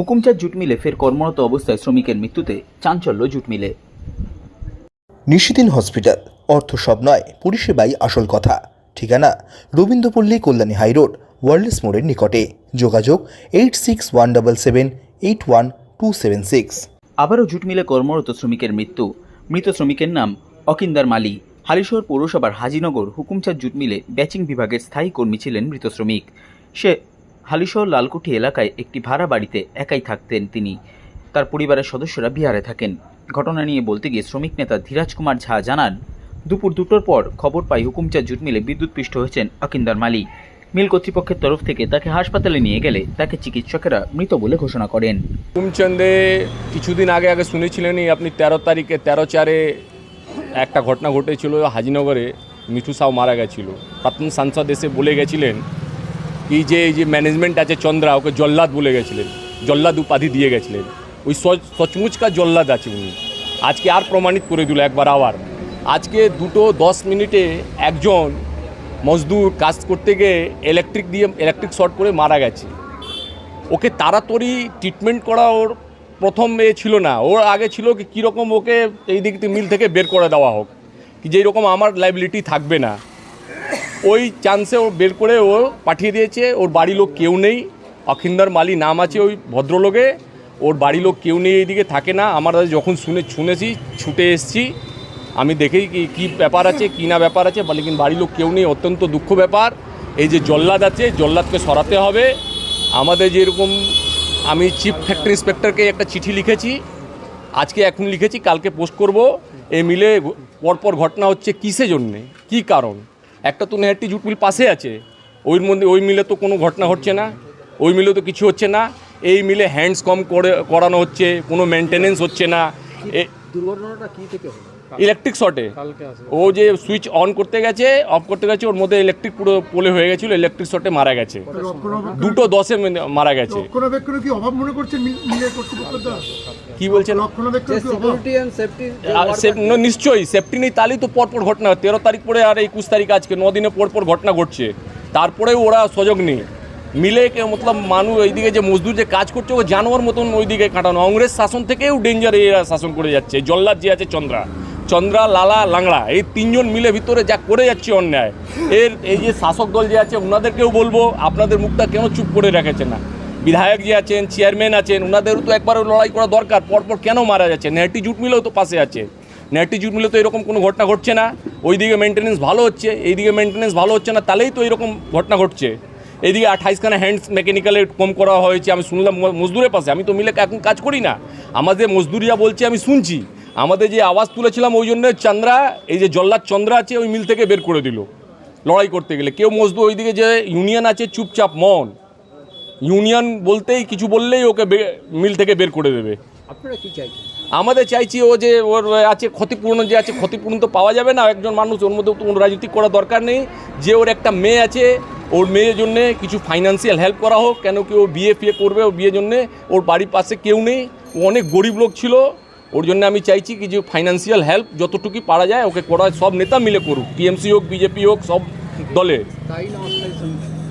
Hukumchand jute মিলে ফের কর্মরত অবস্থায় শ্রমিকের মৃত্যুতে চাঞ্চল্য জুট মিলে নিশিদিন হসপিটাল অর্থ সব নয় পরিষেবাই আসল কথা। ঠিকানা রবীন্দ্রপল্লী কল্যাণী হাইরোড ওয়ার্ল্ডস মোড়ের নিকটে। যোগাযোগ eight six one double seven eight one two seven six. আবারও জুট মিলে কর্মরত শ্রমিকের মৃত্যু। মৃত শ্রমিকের নাম অকিন্দার মালি। হালিশহর পৌরসভার হাজিনগর হুকুমচাঁদ জুট মিলে ব্যাচিং বিভাগের স্থায়ী কর্মী ছিলেন মৃত শ্রমিক। সে হালিশহর লালকুঠি এলাকায় একটি ভাড়া বাড়িতে একাই থাকতেন তিনি। তার পরিবারের সদস্যরা বিহারে থাকেন। ঘটনা নিয়ে বলতে গিয়ে শ্রমিক নেতা ধীরাজ কুমার ঝা জানান, দুপুর দুটোর পর খবর পাই হুকুমচাঁদ জুট মিলে বিদ্যুৎপৃষ্ট হয়েছেন অকিন্দার মালি মিল কর্তৃপক্ষের তরফ থেকে তাকে হাসপাতালে নিয়ে গেলে তাকে চিকিৎসকেরা মৃত বলে ঘোষণা করেন। হুকুমচন্দে কিছুদিন আগে আগে শুনেছিলেনই আপনি তেরো তারিখে তেরো চারে একটা ঘটনা ঘটেছিল হাজিনগরে, মিঠু সাউ মারা গেছিল। প্রাক্তন সাংসদ এসে বলে গেছিলেন কি যে, এই যে ম্যানেজমেন্ট আছে চন্দ্রা, ওকে জল্লাদ বলে গেছিলেন। জল্লাদ উপাধি দিয়ে গেছিলেন। ওই সচমুচকা জল্লাদ আছে উনি। আজকে আর প্রমাণিত করে দিল একবার আবার। আজকে দুটো দশ মিনিটে একজন মজদুর কাজ করতে গিয়ে ইলেকট্রিক দিয়ে ইলেকট্রিক শর্ট করে মারা গেছে। ওকে তাড়াতাড়ি ট্রিটমেন্ট করা ওর প্রথম এ ছিল না। ওর আগে ছিল কি, কীরকম ওকে এই দিক মিল থেকে বের করে দেওয়া হোক। কি যে এরকম আমার লাইবিলিটি থাকবে না। ওই চান্সে ও বের করে ও পাঠিয়ে দিয়েছে, ওর বাড়ি লোক কেউ নেই। অখিন্দার মালি নাম আছে ওই ভদ্রলোকে, ওর বাড়ি লোক কেউ নেই, এইদিকে থাকে না। আমরা যখন শুনে শুনেছি, ছুটে এসেছি। আমি দেখেই কি কী ব্যাপার আছে, কী না ব্যাপার আছে, বলে কিন্তু বাড়ির লোক কেউ নেই, অত্যন্ত দুঃখ ব্যাপার। এই যে জল্লাদ আছে, জল্লাদকে সরাতে হবে। আমাদের যেরকম আমি চিফ ফ্যাক্টরি ইন্সপেক্টরকে একটা চিঠি লিখেছি, আজকে এখন লিখেছি, কালকে পোস্ট করব। এ মিলে পরপর ঘটনা হচ্ছে কিসে জন্যে? কি কারণ? একটা তো নেহাটি জুট মিল পাশে আছে। ওই মধ্যে ওই মিলে তো কোনো ঘটনা ঘটছে না। ওই মিলে তো কিছু হচ্ছে না। এই মিলে হ্যান্ডস কম করে করানো হচ্ছে কোনো মেনটেনেন্স হচ্ছে না। দুর্ঘটনাটা কি থেকে ইলেকট্রিক শর্টে ও যে সুইচ অন করতে গেছে অফ করতে গেছে ওর মধ্যে ইলেকট্রিক পুরো পোলে হয়ে গেছিল ইলেকট্রিক শর্টে মারা গেছে। দুটো দশে মারা গেছে। অভাব মনে কি বলছেন? সিকিউরিটি এন্ড সেফটি আর সে- ন- নিশ্চয়ই সেফটি নেই তাহলেই তো পরপর ঘটনা। তেরো তারিখ পরে আর একুশ তারিখ আজকে ন দিনে পর পর ঘটনা ঘটছে। তারপরেও ওরা সজগ নেই। মিলে কে মতলব মানুষ ওইদিকে যে মজদুর যে কাজ করছে ও জানোয়ার মতন ওইদিকে কাটানো। অংরেজ শাসন থেকেও ডেঞ্জার এরা শাসন করে যাচ্ছে। জল্লাদ যে আছে চন্দ্রা। চন্দ্রা লালা লাংড়া এই তিনজন মিলে ভিতরে যা করে যাচ্ছে অন্যায়। এর এই যে শাসক দল যে আছে ওনাদেরকেও বলব আপনাদের মুখটা কেন চুপ করে রেখেছে না? বিধায়ক যে আছেন চেয়ারম্যান আছেন ওনাদেরও তো একবারও লড়াই করা দরকার। পরপর কেন মারা যাচ্ছে? নেহাটি জুট মিলেও তো পাশে আছে। নেহাটি জুট মিলে তো এরকম কোনো ঘটনা ঘটছে না। ওইদিকে মেনটেনেন্স ভালো হচ্ছে, এইদিকে মেনটেনেন্স ভালো হচ্ছে না, তাহলেই তো এরকম ঘটনা ঘটছে। এইদিকে আঠাইশখানা হ্যান্ডস মেকানিক্যালের কম করা হয়েছে, আমি শুনলাম মজদুরের পাশে, আমি তো মিলে এখন কাজ করি না। আমাদের মজদুর যা বলছে, আমি শুনছি। আমাদের যে আওয়াজ তুলেছিলাম, ওই জন্য চন্দ্রা, এই যে জল্লাদ চন্দ্রা আছে, ওই মিল থেকে বের করে দিল। লড়াই করতে গেলে। কেউ মজদুর ওইদিকে যে ইউনিয়ন আছে, চুপচাপ মন। ইউনিয়ন বলতেই কিছু বললেই ওকে মিল থেকে বের করে দেবে। আপনারা কি চাইছেন? আমাদের চাইছি ও যে ওর আছে ক্ষতিপূরণ যে আছে ক্ষতিপূরণ তো পাওয়া যাবে না একজন মানুষ ওর মধ্যে কোনো রাজনীতি করার দরকার নেই। যে ওর একটা মেয়ে আছে ওর মেয়ের জন্যে কিছু ফাইন্যান্সিয়াল হেল্প করা হোক কেন কি ও বিয়ে ফিয়ে করবে ও বিয়ের জন্যে ওর বাড়ির পাশে কেউ নেই। ও অনেক গরিব লোক ছিল ওর জন্য আমি চাইছি কি যে ফাইন্যান্সিয়াল হেল্প যতটুকু পারা যায় ওকে করা সব নেতা মিলে করুক টিএমসি হোক বিজেপি হোক সব দলে